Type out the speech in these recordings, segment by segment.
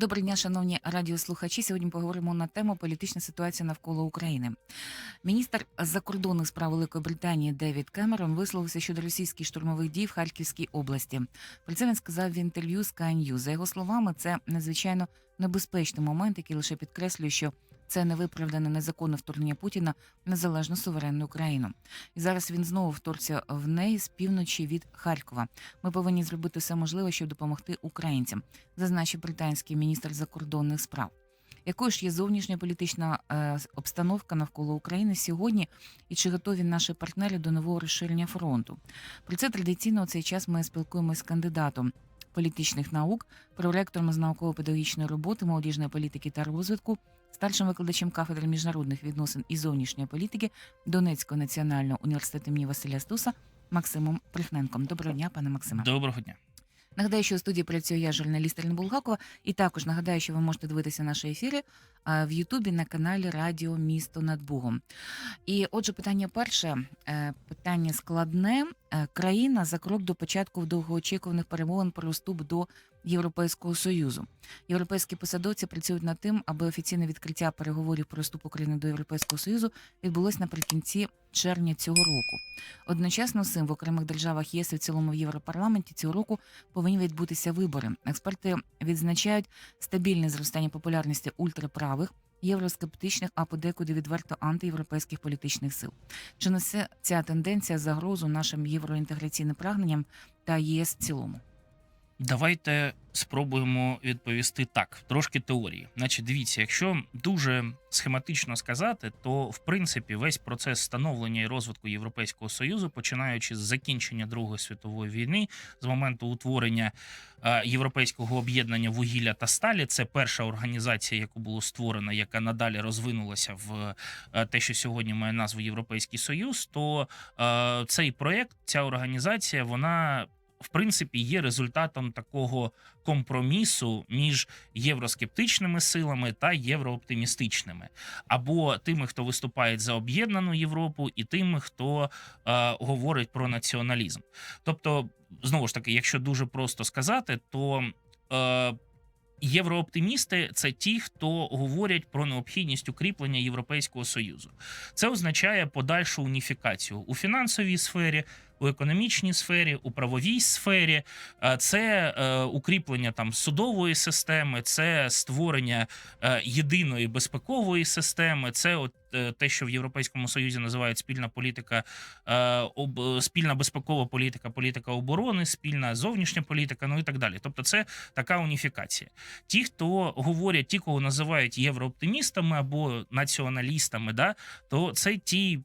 Доброго дня, шановні радіослухачі. Сьогодні поговоримо на тему політична ситуація навколо України. Міністр закордонних справ Великої Британії Девід Кемерон висловився щодо російських штурмових дій в Харківській області. Про це він сказав в інтерв'ю Sky News. За його словами, це надзвичайно небезпечний момент, який лише підкреслює, що це невиправдане незаконне вторгнення Путіна в незалежну суверенну Україну. І зараз він знову вторгся в неї з півночі від Харкова. Ми повинні зробити все можливе, щоб допомогти українцям, зазначив британський міністр закордонних справ. Якою ж є зовнішня політична е, обстановка навколо України сьогодні, і чи готові наші партнери до нового розширення фронту? Про це традиційно у цей час ми спілкуємося з кандидатом політичних наук, проректором з науково-педагогічної роботи, молодіжної політики та розвитку, старшим викладачем кафедри міжнародних відносин і зовнішньої політики Донецького національного університету імені Василя Стуса Максимом Прихненком. Доброго дня, пане Максиме. Доброго дня. Нагадаю, що у студії працює я, журналіст Ірина Булгакова, і також нагадаю, що ви можете дивитися наші ефіри в Ютубі на каналі Радіо Місто над Бугом. І отже, питання перше, е, питання складне. Е, Країна за крок до початку довгоочікуваних перемовин про вступ до Європейського союзу. Європейські посадовці працюють над тим, аби офіційне відкриття переговорів про вступ України до Європейського союзу відбулось наприкінці червня цього року. Одночасно з цим в окремих державах ЄС і в цілому в Європарламенті цього року повинні відбутися вибори. Експерти відзначають стабільне зростання популярності ультраправих. Євроскептичних, а подекуди відверто антиєвропейських політичних сил. Чи несе ця тенденція загрозу нашим євроінтеграційним прагненням та ЄС в цілому? Давайте спробуємо відповісти так, трошки теорії. Значить, дивіться, якщо дуже схематично сказати, то в принципі весь процес становлення і розвитку Європейського союзу, починаючи з закінчення Другої світової війни, з моменту утворення е, європейського об'єднання вугілля та сталі, це перша організація, яку було створено, яка надалі розвинулася в е, те, що сьогодні має назву Європейський Союз. То е, цей проект, ця організація, вона в принципі є результатом такого компромісу між євроскептичними силами та єврооптимістичними, або тими, хто виступає за об'єднану Європу, і тими, хто е, говорить про націоналізм. Тобто, знову ж таки, якщо дуже просто сказати, то е, Єврооптимісти це ті, хто говорять про необхідність укріплення Європейського союзу. Це означає подальшу уніфікацію у фінансовій сфері, у економічній сфері, у правовій сфері. Е, Це е, укріплення там судової системи, це створення е, єдиної безпекової системи. Це от те, що в Європейському Союзі називають спільна політика, спільна безпекова політика, політика оборони, спільна зовнішня політика, ну і так далі. Тобто, це така уніфікація. Ті, хто говорять, ті, кого називають єврооптимістами або націоналістами, да, то це ті.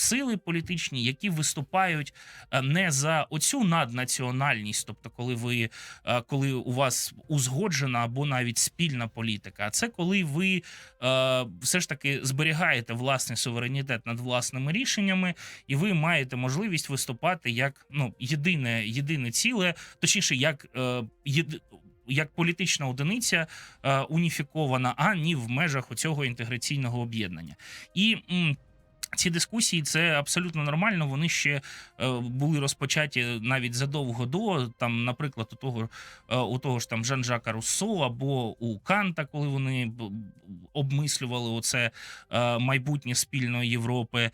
Сили політичні, які виступають е, не за оцю наднаціональність, тобто, коли ви е, коли у вас узгоджена або навіть спільна політика, а це коли ви е, все ж таки зберігаєте власний суверенітет над власними рішеннями, і ви маєте можливість виступати як ну єдине, єдине ціле, точніше, як єди, як політична одиниця е, уніфікована, а ні в межах оцього інтеграційного об'єднання. І м, ці дискусії це абсолютно нормально. Вони ще е, були розпочаті навіть задовго до там, наприклад, у того е, у того ж там Жан-Жака Руссо або у Канта, коли вони обмислювали оце е, майбутнє спільної Європи.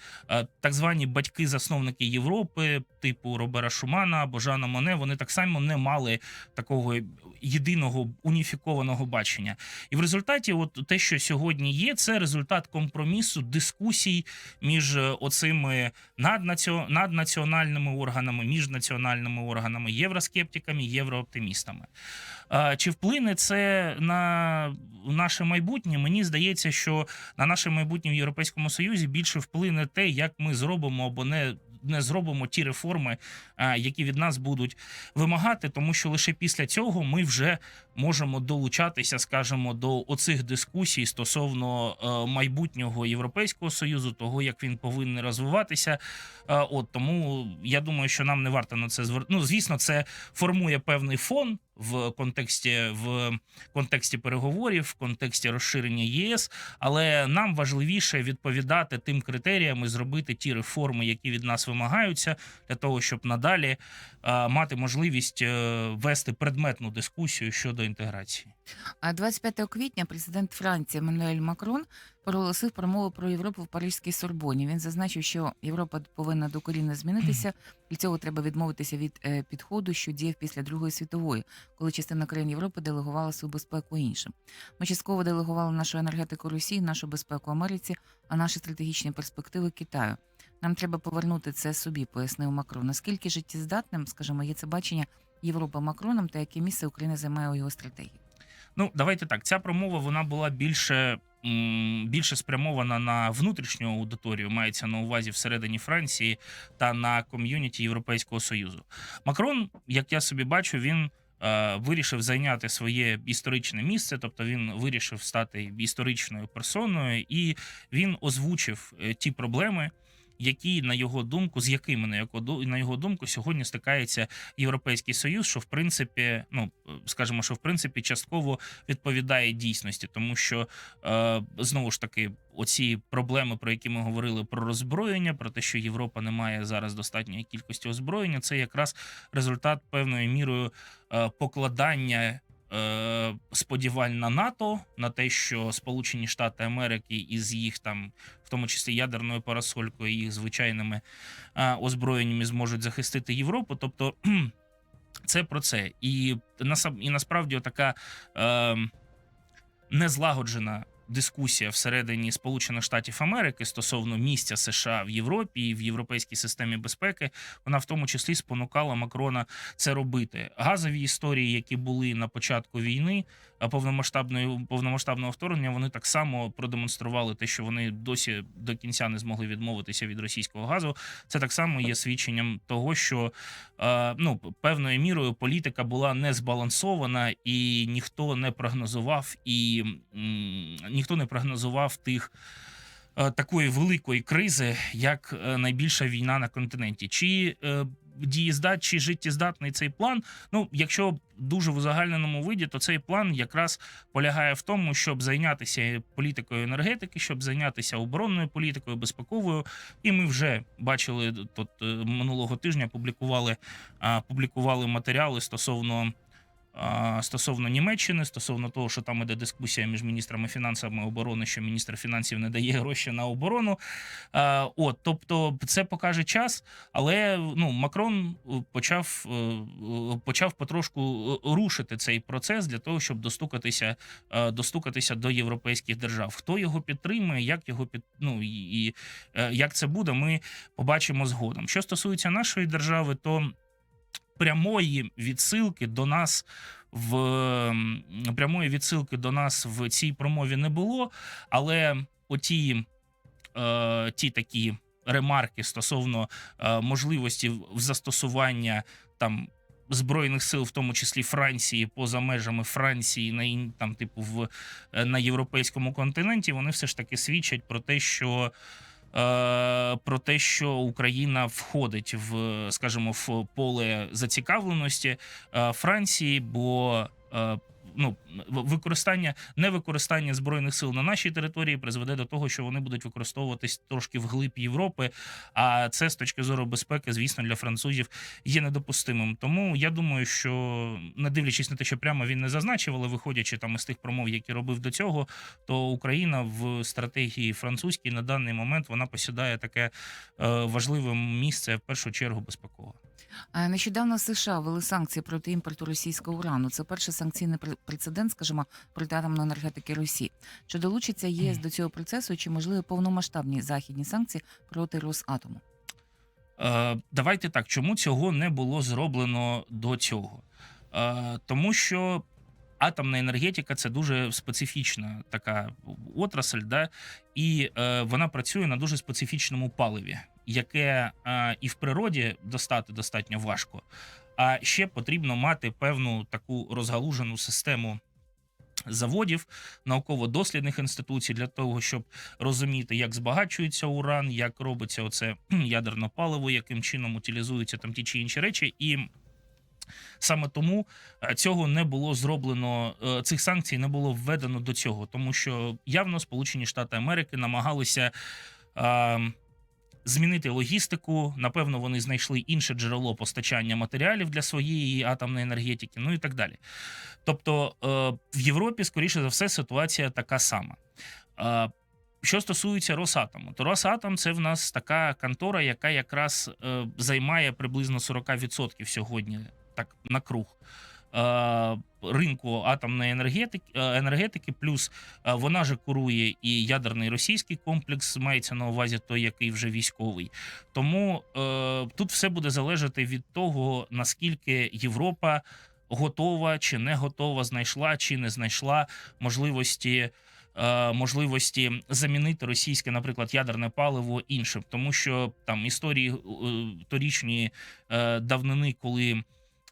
Так звані батьки-засновники Європи, типу Робера Шумана або Жана Моне, вони так само не мали такого єдиного уніфікованого бачення. І в результаті, от те, що сьогодні є, це результат компромісу дискусій між е, оцими наднаціо... наднаціональними органами, міжнаціональними органами, євроскептиками, єврооптимістами. Чи вплине це на наше майбутнє? Мені здається, що на наше майбутнє в Європейському Союзі більше вплине те, як ми зробимо або не. Не зробимо ті реформи, які від нас будуть вимагати, тому що лише після цього ми вже можемо долучатися, скажімо, до оцих дискусій стосовно е, майбутнього європейського союзу, того як він повинен розвиватися. Е, от тому я думаю, що нам не варто на це звер... Ну, звісно, це формує певний фон. В контексті в контексті переговорів, в контексті розширення ЄС. Але нам важливіше відповідати тим критеріям і зробити ті реформи, які від нас вимагаються, для того, щоб надалі е, мати можливість е, вести предметну дискусію щодо інтеграції. А 25 квітня президент Франції Еммануель Макрон проголосив промову про Європу в Паризькій Сорбоні. Він зазначив, що Європа повинна докорінно змінитися. Для цього треба відмовитися від е, підходу, що діяв після Другої світової, коли частина країн Європи делегувала свою безпеку іншим. Ми частково делегували нашу енергетику Росії, нашу безпеку Америці, а наші стратегічні перспективи Китаю. Нам треба повернути це собі, пояснив Макрон. Наскільки життєздатним, скажімо, є це бачення Європи Макроном та яке місце Україна займає у його стратегії? Ну, давайте так. Ця промова вона була більше. Більше спрямована на внутрішню аудиторію, мається на увазі всередині Франції та на ком'юніті Європейського союзу. Макрон, як я собі бачу, він е, вирішив зайняти своє історичне місце, тобто він вирішив стати історичною персоною, і він озвучив е, ті проблеми, які на його думку, з якими на його на його думку сьогодні стикається Європейський Союз, що в принципі, ну скажімо, що в принципі частково відповідає дійсності, тому що е, знову ж таки, оці проблеми, про які ми говорили про роззброєння, про те, що Європа не має зараз достатньої кількості озброєння, це якраз результат певною мірою е, покладання. Е, Сподівань на НАТО на те, що Сполучені Штати Америки із їх там, в тому числі ядерною парасолькою, їх звичайними е, озброєннями зможуть захистити Європу. Тобто це про це. І, і насправді така е, незлагоджена дискусія всередині Сполучених Штатів Америки стосовно місця США в Європі і в європейській системі безпеки, вона в тому числі спонукала Макрона це робити. Газові історії, які були на початку війни, повномасштабної повномасштабного вторгнення, вони так само продемонстрували те, що вони досі до кінця не змогли відмовитися від російського газу. Це так само є свідченням того, що е, ну певною мірою політика була не збалансована, і ніхто не прогнозував, і ніхто не прогнозував тих. е, Такої великої кризи, як е, найбільша війна на континенті, чи е, дієздат, чи життєздатний цей план? Ну, якщо дуже в узагальненому виді, то цей план якраз полягає в тому, щоб зайнятися політикою енергетики, щоб зайнятися оборонною політикою, безпековою. І ми вже бачили тут е, минулого тижня. Публікували публікували матеріали стосовно. Стосовно Німеччини, стосовно того, що там іде дискусія між міністрами фінансами оборони, що міністр фінансів не дає гроші на оборону. От, тобто, це покаже час, але ну Макрон е, почав, е, почав потрошку е, рушити цей процес для того, щоб достукатися, достукатися до європейських держав. Хто його підтримує, як його під ну і, і як це буде, ми побачимо згодом. Що стосується нашої держави, то прямої відсилки до нас в прямої відсилки до нас в цій промові не було, але оті е, ті такі ремарки стосовно е, можливості застосування там. Збройних сил, в тому числі Франції, поза межами Франції, на там, типу, в е, на європейському континенті, вони все ж таки свідчать про те, що про те, що Україна входить в, скажімо, в поле зацікавленості е, Франції, бо е, ну використання невикористання збройних сил на нашій території призведе до того, що вони будуть використовуватись трошки вглиб Європи. А це з точки зору безпеки, звісно, для французів є недопустимим. Тому я думаю, що не дивлячись на те, що прямо він не зазначив, але виходячи там із тих промов, які робив до цього, то Україна в стратегії французькій на даний момент вона посідає таке е, важливе місце в першу чергу безпекове. Нещодавно США ввели санкції проти імпорту російського урану. Це перший санкційний прецедент, скажімо, проти атомної енергетики Росії. Чи долучиться ЄС до цього процесу, чи можливі повномасштабні західні санкції проти Росатому? Давайте так, чому цього не було зроблено до цього? Тому що атомна енергетика це дуже специфічна така отрасль, да? і е, вона працює на дуже специфічному паливі, яке е, і в природі достати достатньо важко. А ще потрібно мати певну таку розгалужену систему. Заводів, науково-дослідних інституцій для того, щоб розуміти, як збагачується уран, як робиться оце ядерне паливо, яким чином утилізуються там ті чи інші речі. І Саме тому е, цього не було зроблено, е, цих санкцій не було введено до цього, тому що явно Сполучені Штати Америки намагалися. е, Змінити логістику, напевно, вони знайшли інше джерело постачання матеріалів для своєї атомної енергетики, ну і так далі. Тобто е, в Європі, скоріше за все, ситуація така сама. Е, що стосується Росатому, то Росатом це в нас така контора, яка якраз е, займає приблизно 40% сьогодні, так на круг. Е, Ринку атомної енергетики, е, енергетики, плюс е, вона же курує і ядерний російський комплекс, мається на увазі той, який вже військовий. Тому тут все буде залежати від того, наскільки Європа готова чи не готова, знайшла чи не знайшла можливості. Можливості замінити російське, наприклад, ядерне паливо іншим, тому що там історії торічні давнини, коли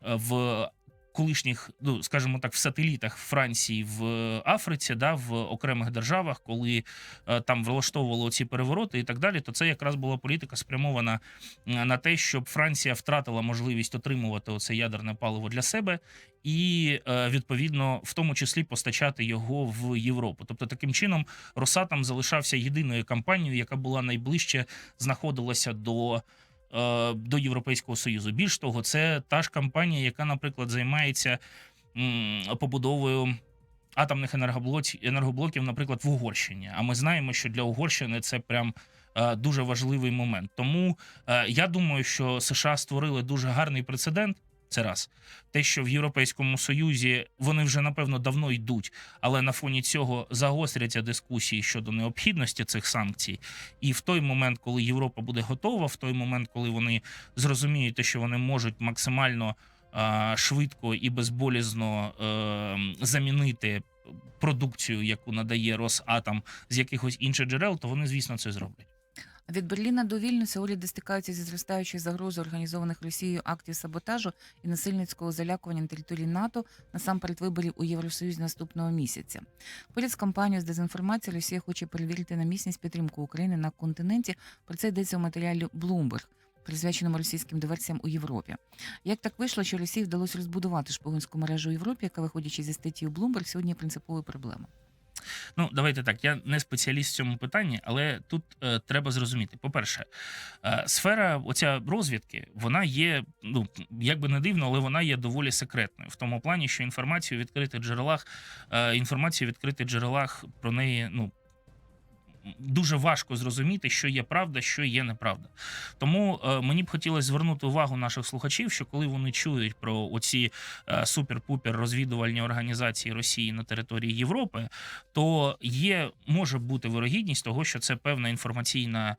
в колишніх, ну скажімо так, в сателітах Франції в Африці, да, в окремих державах, коли е, там влаштовували ці перевороти і так далі, то це якраз була політика спрямована е, на те, щоб Франція втратила можливість отримувати оце ядерне паливо для себе. І е, відповідно в тому числі постачати його в Європу. Тобто, таким чином Росатом залишався єдиною компанією, яка була найближче знаходилася до е, до Європейського Союзу. Більш того, це та ж компанія, яка, наприклад, займається побудовою атомних енергоблоків, енергоблоків, наприклад, в Угорщині. А ми знаємо, що для Угорщини це прям. е, Дуже важливий момент. Тому е, я думаю, що США створили дуже гарний прецедент. Це раз те, що в Європейському Союзі вони вже напевно давно йдуть, але на фоні цього загостряться дискусії щодо необхідності цих санкцій. І в той момент, коли Європа буде готова, в той момент, коли вони зрозуміють, що вони можуть максимально е, швидко і безболізно е, замінити продукцію, яку надає Росатом з якихось інших джерел, то вони, звісно, це зроблять. Від Берліна до Вільнюса уряди стикаються зі зростаючою загрозою організованих Росією актів саботажу і насильницького залякування на території НАТО насамперед виборів у Євросоюзі наступного місяця. Поряд з кампанією з дезінформації Росія хоче перевірити на місність підтримку України на континенті. Про це йдеться у матеріалі Bloomberg, присвяченому російським диверсіям у Європі. Як так вийшло, що Росії вдалося розбудувати шпигунську мережу у Європі, яка, виходячи зі статті Bloomberg, сьогодні є принциповою проблемою? Ну, давайте так. Я не спеціаліст в цьому питанні, але тут е, треба зрозуміти. По-перше, е, сфера оця розвідки, вона є, ну як би не дивно, але вона є доволі секретною в тому плані, що інформацію в відкритих джерелах, е, інформацію в відкритих джерелах про неї, ну. Дуже важко зрозуміти, що є правда, що є неправда. Тому е, мені б хотілося звернути увагу наших слухачів, що коли вони чують про оці е, супер-пупер розвідувальні організації Росії на території Європи, то є може бути вирогідність того, що це певна інформаційна,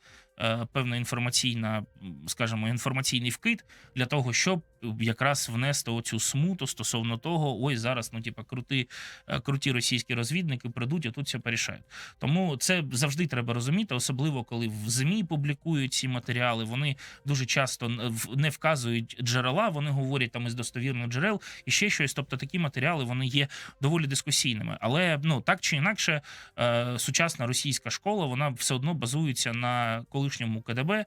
певна інформаційна, скажімо, інформаційний вкид для того, щоб якраз внести оцю смуту стосовно того, ой, зараз ну типа крути, е, круті російські розвідники прийдуть і тут все порішають. Тому це завжди треба розуміти, особливо коли в ЗМІ публікують ці матеріали. Вони дуже часто не вказують джерела, вони говорять там із достовірних джерел і ще щось. Тобто такі матеріали вони є доволі дискусійними. Але ну так чи інакше, е, сучасна російська школа вона все одно базується на колишньому КДБ,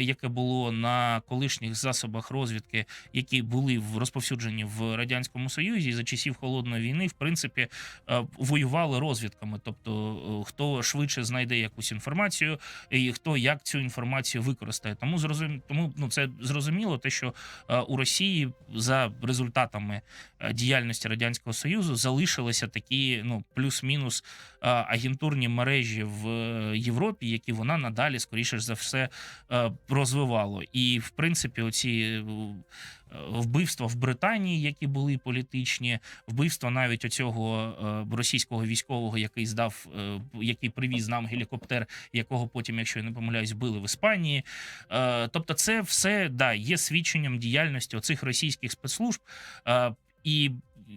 яке було на колишніх засобах розвідки, які були розповсюджені в радянському союзі за часів холодної війни, в принципі, е, воювали розвідками. Тобто, е, хто швидше знайде якусь інформацію, і хто як цю інформацію використає. Тому зрозум... тому ну це зрозуміло, те, що е, у Росії за результатами е, діяльності радянського союзу залишилися такі, ну плюс-мінус е, агентурні мережі в е, Європі, які вона надалі, скоріше за все, е, розвивало. І в принципі, оці е, вбивства в Британії, які були політичні, вбивства навіть оцього е, російського військового, який здав, е, який привіз нам гелікоптер, якого потім, якщо я не помиляюсь, били в Іспанії. Тобто, це все да є свідченням діяльності оцих російських спецслужб. І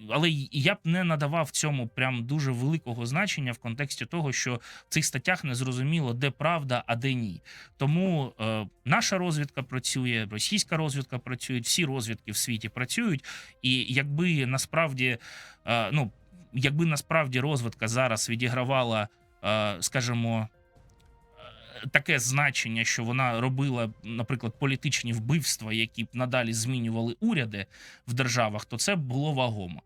але я б не надавав цьому прям дуже великого значення в контексті того, що в цих статтях не зрозуміло, де правда, а де ні. Тому е, наша розвідка працює, російська розвідка працює, всі розвідки в світі працюють. І якби насправді, е, ну якби насправді розвідка зараз відігравала, е, скажімо. Таке значення, що вона робила, наприклад, політичні вбивства, які б надалі змінювали уряди в державах, то це було вагомо.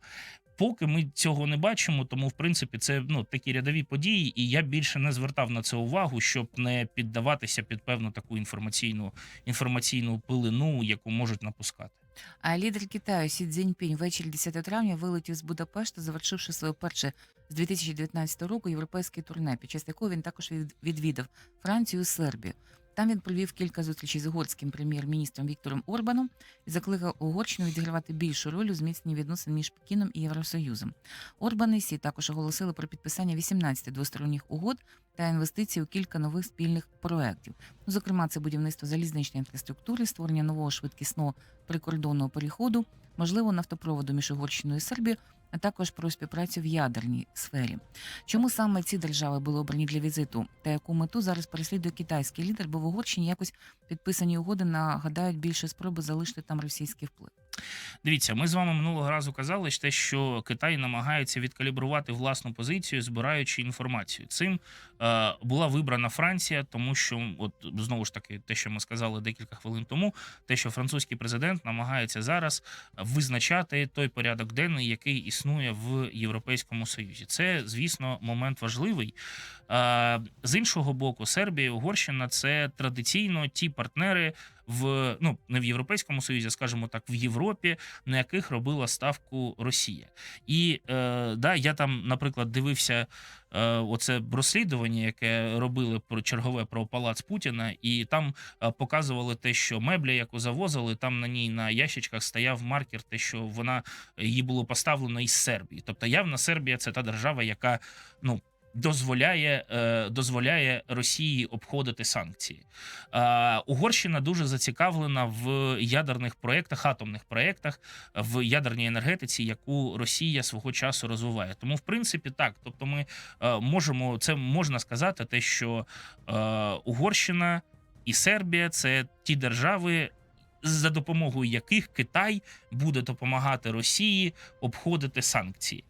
Поки ми цього не бачимо, тому в принципі це ну такі рядові події, і я більше не звертав на це увагу, щоб не піддаватися під певну таку інформаційну інформаційну пилину, яку можуть напускати. А лідер Китаю Сі Цзіньпінь ввечері 10 травня вилетів з Будапешта, завершивши своє перше з 2019 року європейське турне, під час якого він також від- відвідав Францію і Сербію. Там він провів кілька зустрічей з угорським прем'єр-міністром Віктором Орбаном і закликав Угорщину відігравати більшу роль у зміцненні відносин між Пекіном і Євросоюзом. Орбан і Сі також оголосили про підписання 18 двосторонніх угод та інвестиції у кілька нових спільних проєктів. Ну, Зокрема, це будівництво залізничної інфраструктури, створення нового швидкісного прикордонного переходу, можливо, нафтопроводу між Угорщиною і Сербією, а також про співпрацю в ядерній сфері. Чому саме ці держави були обрані для візиту та яку мету зараз переслідує китайський лідер, бо в Угорщині якось підписані угоди нагадають більше спроби залишити там російський вплив. Дивіться, ми з вами минулого разу казали те, що Китай намагається відкалібрувати власну позицію, збираючи інформацію. Цим е, була вибрана Франція, тому що, от знову ж таки, те, що ми сказали декілька хвилин тому, те, що французький президент намагається зараз визначати той порядок денний, який існує в Європейському Союзі. Це, звісно, момент важливий. Е, з іншого боку, Сербія і Угорщина це традиційно ті партнери в ну не в Європейському Союзі, а скажімо так, в Європі, на яких робила ставку Росія. І е, да, я там, наприклад, дивився е, оце розслідування, яке робили про чергове про палац Путіна, і там е, показували те, що мебля, яку завозили, там на ній на ящичках стояв маркер, те, що вона її було поставлено із Сербії. Тобто, явно Сербія це та держава, яка ну. Дозволяє е, дозволяє Росії обходити санкції. Е, Угорщина дуже зацікавлена в ядерних проєктах, атомних проєктах, в ядерній енергетиці, яку Росія свого часу розвиває. Тому, в принципі, так. Тобто, ми е, можемо це можна сказати, те, що Угорщина і Сербія це ті держави. За допомогою яких Китай буде допомагати Росії обходити санкції,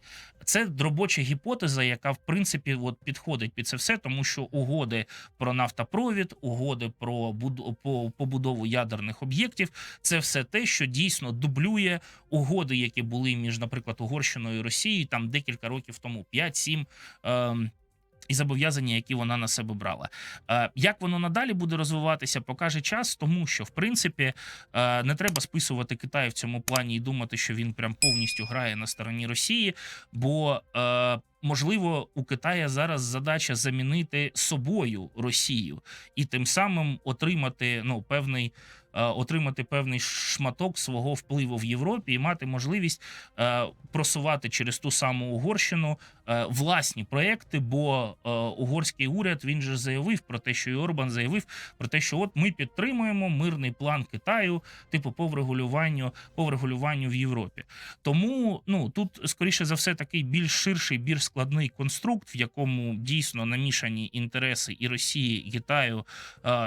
це робоча гіпотеза, яка в принципі от підходить під це все, тому що угоди про нафтопровід, угоди про буд- по побудову ядерних об'єктів це все те, що дійсно дублює угоди, які були між, наприклад, Угорщиною і Росією там декілька років тому, 5-7. Ем, і зобов'язання, які вона на себе брала. Е, Як воно надалі буде розвиватися, покаже час, тому що в принципі е, не треба списувати Китай в цьому плані і думати, що він прям повністю грає на стороні Росії, бо е, можливо у Китая зараз задача замінити собою Росію і тим самим отримати ну певний. Е, Отримати певний шматок свого впливу в Європі і мати можливість е, просувати через ту саму Угорщину е, власні проекти. Бо угорський уряд він же заявив про те, що і Орбан заявив про те, що от ми підтримуємо мирний план Китаю, типу по врегулюванню по врегулюванню в Європі. Тому ну тут скоріше за все такий більш ширший, більш складний конструкт, в якому дійсно намішані інтереси і Росії, і Китаю,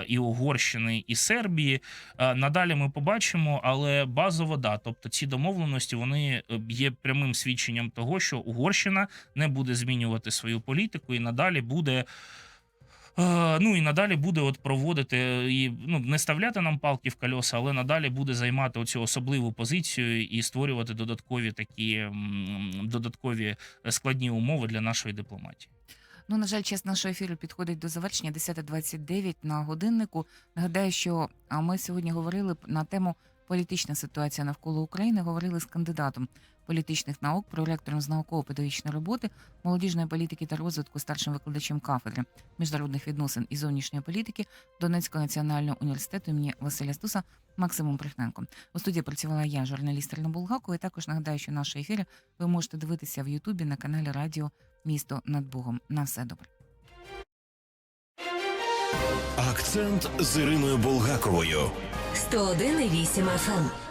і Угорщини, і Сербії. Е, Надалі ми побачимо, але базово да, тобто ці домовленості вони е, є прямим свідченням того, що Угорщина не буде змінювати свою політику і надалі буде. е, Ну і надалі буде от проводити і ну не ставляти нам палки в кольоса, але надалі буде займати оцю особливу позицію і створювати додаткові такі додаткові складні умови для нашої дипломатії. Ну, на жаль, час нашого ефіру підходить до завершення 10.29 на годиннику. Нагадаю, що ми сьогодні говорили на тему політична ситуація навколо України. Говорили з кандидатом політичних наук, проректором з науково-педагогічної роботи, молодіжної політики та розвитку, старшим викладачем кафедри міжнародних відносин і зовнішньої політики Донецького національного університету імені Василя Стуса Максимом Прихненком. У студії працювала я, журналіст Ірина Булгакова. І також нагадаю, що наші ефіри ви можете дивитися в Ютубі на каналі Радіо Місто над Богом. На все добре. Акцент з Іриною Булгаковою. 101,8 FM.